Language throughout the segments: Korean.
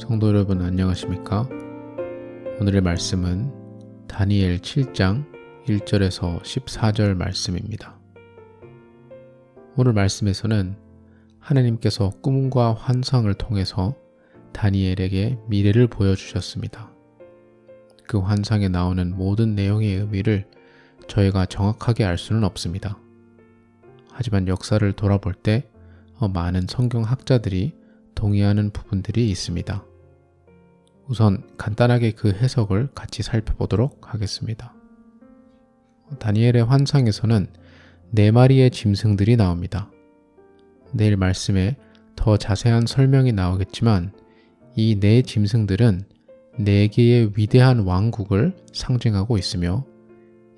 성도 여러분 안녕하십니까? 오늘의 말씀은 다니엘 7장 1절에서 14절 말씀입니다. 오늘 말씀에서는 하나님께서 꿈과 환상을 통해서 다니엘에게 미래를 보여주셨습니다. 그 환상에 나오는 모든 내용의 의미를 저희가 정확하게 알 수는 없습니다. 하지만 역사를 돌아볼 때 많은 성경 학자들이 동의하는 부분들이 있습니다. 우선 간단하게 그 해석을 같이 살펴보도록 하겠습니다. 다니엘의 환상에서는 네 마리의 짐승들이 나옵니다. 내일 말씀에 더 자세한 설명이 나오겠지만 이 네 짐승들은 네 개의 위대한 왕국을 상징하고 있으며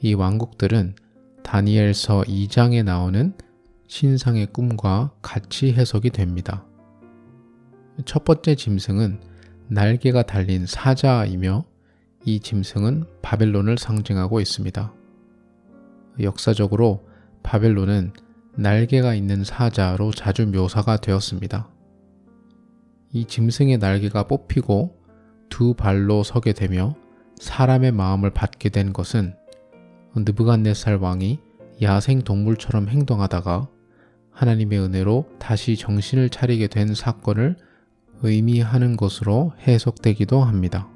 이 왕국들은 다니엘서 2장에 나오는 신상의 꿈과 같이 해석이 됩니다. 첫 번째 짐승은 날개가 달린 사자이며 이 짐승은 바벨론을 상징하고 있습니다. 역사적으로 바벨론은 날개가 있는 사자로 자주 묘사가 되었습니다. 이 짐승의 날개가 뽑히고 두 발로 서게 되며 사람의 마음을 받게 된 것은 느부갓네살 왕이 야생 동물처럼 행동하다가 하나님의 은혜로 다시 정신을 차리게 된 사건을 의미하는 것으로 해석되기도 합니다.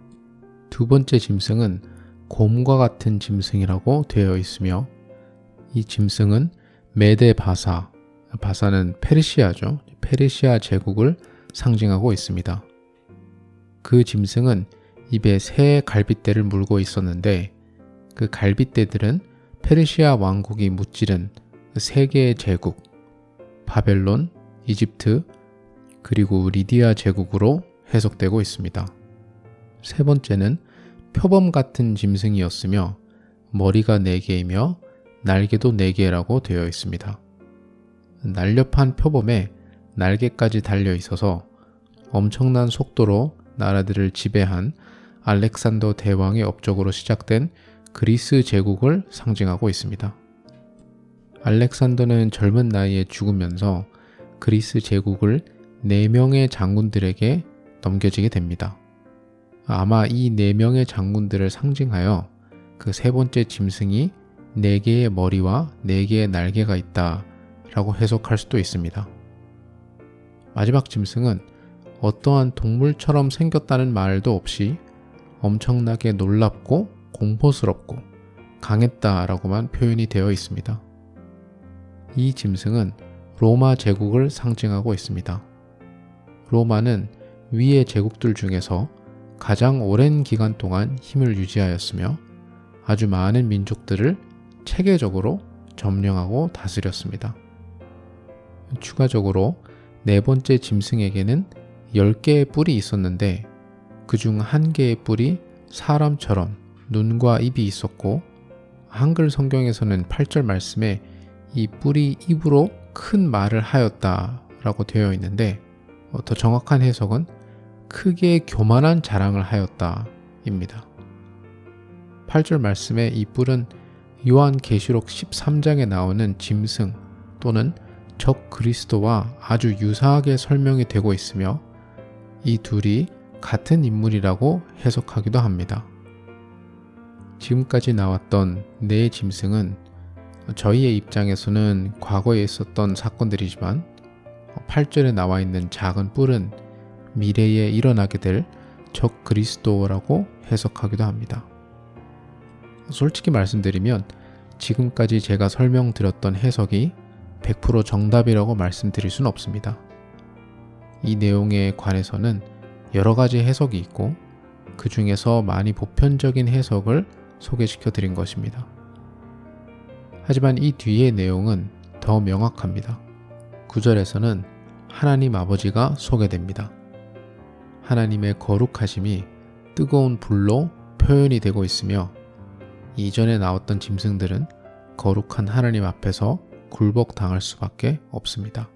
두 번째 짐승은 곰과 같은 짐승이라고 되어 있으며 이 짐승은 메데 바사, 바사는 페르시아죠. 페르시아 제국을 상징하고 있습니다. 그 짐승은 입에 새 갈빗대를 물고 있었는데 그 갈빗대들은 페르시아 왕국이 무찌른 세 개의 제국, 바벨론, 이집트, 그리고 리디아 제국으로 해석되고 있습니다. 세 번째는 표범 같은 짐승이었으며 머리가 4개이며 날개도 4개라고 되어 있습니다. 날렵한 표범에 날개까지 달려 있어서 엄청난 속도로 나라들을 지배한 알렉산더 대왕의 업적으로 시작된 그리스 제국을 상징하고 있습니다. 알렉산더는 젊은 나이에 죽으면서 그리스 제국을 4명의 장군들에게 넘겨지게 됩니다. 아마 이 4명의 장군들을 상징하여 그 세 번째 짐승이 4개의 머리와 4개의 날개가 있다 라고 해석할 수도 있습니다. 마지막 짐승은 어떠한 동물처럼 생겼다는 말도 없이 엄청나게 놀랍고 공포스럽고 강했다라고만 표현이 되어 있습니다. 이 짐승은 로마 제국을 상징하고 있습니다. 로마는 위의 제국들 중에서 가장 오랜 기간 동안 힘을 유지하였으며 아주 많은 민족들을 체계적으로 점령하고 다스렸습니다. 추가적으로 네 번째 짐승에게는 10개의 뿔이 있었는데 그 중 한 개의 뿔이 사람처럼 눈과 입이 있었고 한글 성경에서는 8절 말씀에 이 뿔이 입으로 큰 말을 하였다 라고 되어 있는데 어, 더 정확한 해석은 크게 교만한 자랑을 하였다 입니다. 8절 말씀에 이 뿔은 요한 계시록 13장에 나오는 짐승 또는 적 그리스도와 아주 유사하게 설명이 되고 있으며 이 둘이 같은 인물이라고 해석하기도 합니다. 지금까지 나왔던 네 짐승은 저희의 입장에서는 과거에 있었던 사건들이지만 8절에 나와 있는 작은 뿔은 미래에 일어나게 될 적 그리스도라고 해석하기도 합니다. 솔직히 말씀드리면 지금까지 제가 설명드렸던 해석이 100% 정답이라고 말씀드릴 수는 없습니다. 이 내용에 관해서는 여러 가지 해석이 있고 그 중에서 많이 보편적인 해석을 소개시켜 드린 것입니다. 하지만 이 뒤의 내용은 더 명확합니다. 9절에서는 하나님 아버지가 소개됩니다. 하나님의 거룩하심이 뜨거운 불로 표현이 되고 있으며 이전에 나왔던 짐승들은 거룩한 하나님 앞에서 굴복당할 수밖에 없습니다.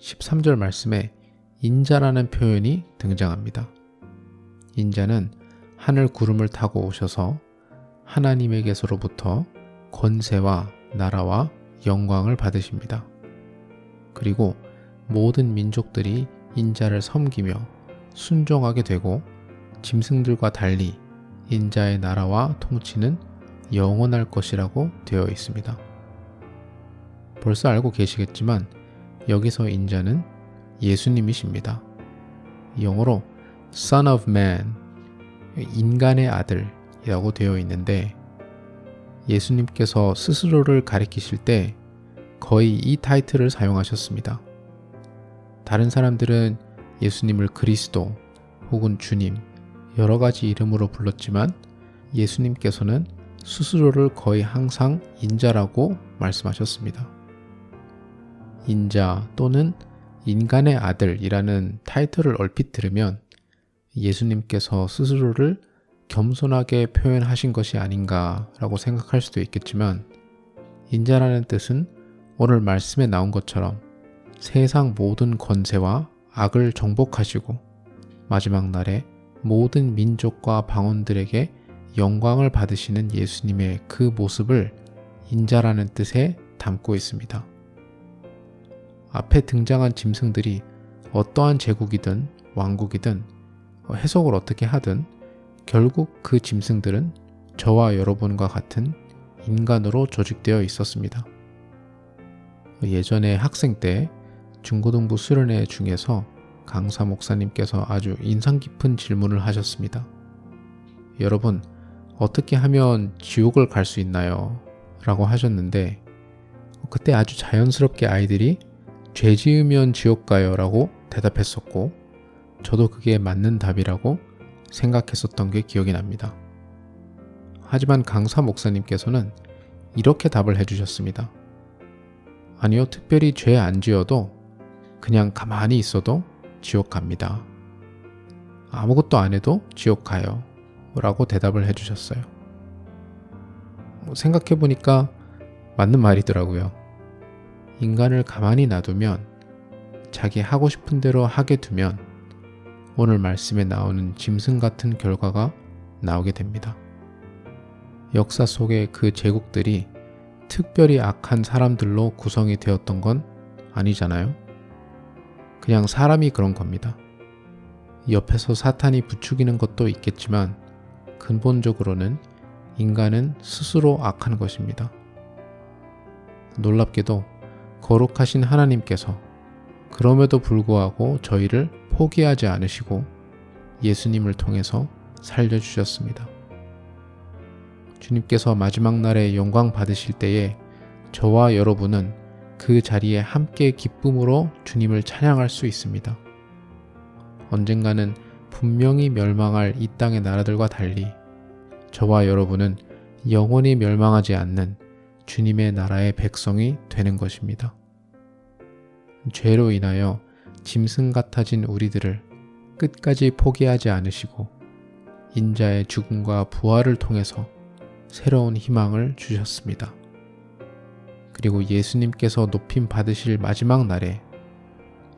13절 말씀에 인자라는 표현이 등장합니다. 인자는 하늘 구름을 타고 오셔서 하나님에게서로부터 권세와 나라와 영광을 받으십니다. 그리고 모든 민족들이 인자를 섬기며 순종하게 되고 짐승들과 달리 인자의 나라와 통치는 영원할 것이라고 되어 있습니다. 벌써 알고 계시겠지만 여기서 인자는 예수님이십니다. 영어로 Son of Man, 인간의 아들이라고 되어 있는데 예수님께서 스스로를 가리키실 때 거의 이 타이틀을 사용하셨습니다. 다른 사람들은 예수님을 그리스도 혹은 주님 여러 가지 이름으로 불렀지만 예수님께서는 스스로를 거의 항상 인자라고 말씀하셨습니다. 인자 또는 인간의 아들이라는 타이틀을 얼핏 들으면 예수님께서 스스로를 겸손하게 표현하신 것이 아닌가라고 생각할 수도 있겠지만 인자라는 뜻은 오늘 말씀에 나온 것처럼 세상 모든 권세와 악을 정복하시고 마지막 날에 모든 민족과 방언들에게 영광을 받으시는 예수님의 그 모습을 인자라는 뜻에 담고 있습니다. 앞에 등장한 짐승들이 어떠한 제국이든 왕국이든 해석을 어떻게 하든 결국 그 짐승들은 저와 여러분과 같은 인간으로 조직되어 있었습니다. 예전에 학생 때 중고등부 수련회 중에서 강사 목사님께서 아주 인상 깊은 질문을 하셨습니다. 여러분, 어떻게 하면 지옥을 갈 수 있나요? 라고 하셨는데, 그때 아주 자연스럽게 아이들이 죄 지으면 지옥 가요 라고 대답했었고, 저도 그게 맞는 답이라고 생각했었던 게 기억이 납니다. 하지만 강사 목사님께서는 이렇게 답을 해주셨습니다. 아니요, 특별히 죄 안 지어도 그냥 가만히 있어도 지옥 갑니다. 아무것도 안 해도 지옥 가요. 라고 대답을 해주셨어요. 뭐 생각해보니까 맞는 말이더라고요. 인간을 가만히 놔두면 자기 하고 싶은 대로 하게 두면 오늘 말씀에 나오는 짐승 같은 결과가 나오게 됩니다. 역사 속의 그 제국들이 특별히 악한 사람들로 구성이 되었던 건 아니잖아요. 그냥 사람이 그런 겁니다. 옆에서 사탄이 부추기는 것도 있겠지만 근본적으로는 인간은 스스로 악한 것입니다. 놀랍게도 거룩하신 하나님께서 그럼에도 불구하고 저희를 포기하지 않으시고 예수님을 통해서 살려주셨습니다. 주님께서 마지막 날에 영광 받으실 때에 저와 여러분은 그 자리에 함께 기쁨으로 주님을 찬양할 수 있습니다. 언젠가는 분명히 멸망할 이 땅의 나라들과 달리 저와 여러분은 영원히 멸망하지 않는 주님의 나라의 백성이 되는 것입니다. 죄로 인하여 짐승 같아진 우리들을 끝까지 포기하지 않으시고 인자의 죽음과 부활을 통해서 새로운 희망을 주셨습니다. 그리고 예수님께서 높임 받으실 마지막 날에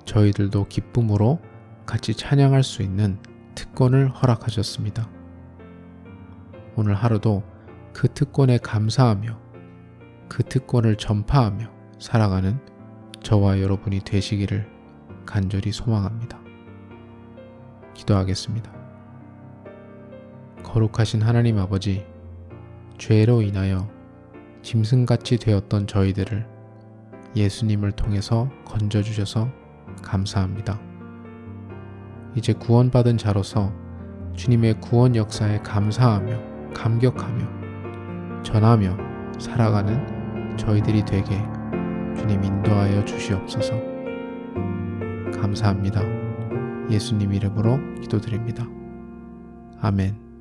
저희들도 기쁨으로 같이 찬양할 수 있는 특권을 허락하셨습니다. 오늘 하루도 그 특권에 감사하며 그 특권을 전파하며 살아가는 저와 여러분이 되시기를 간절히 소망합니다. 기도하겠습니다. 거룩하신 하나님 아버지, 죄로 인하여 짐승같이 되었던 저희들을 예수님을 통해서 건져주셔서 감사합니다. 이제 구원받은 자로서 주님의 구원 역사에 감사하며 감격하며 전하며 살아가는 저희들이 되게 주님 인도하여 주시옵소서. 감사합니다. 예수님 이름으로 기도드립니다. 아멘.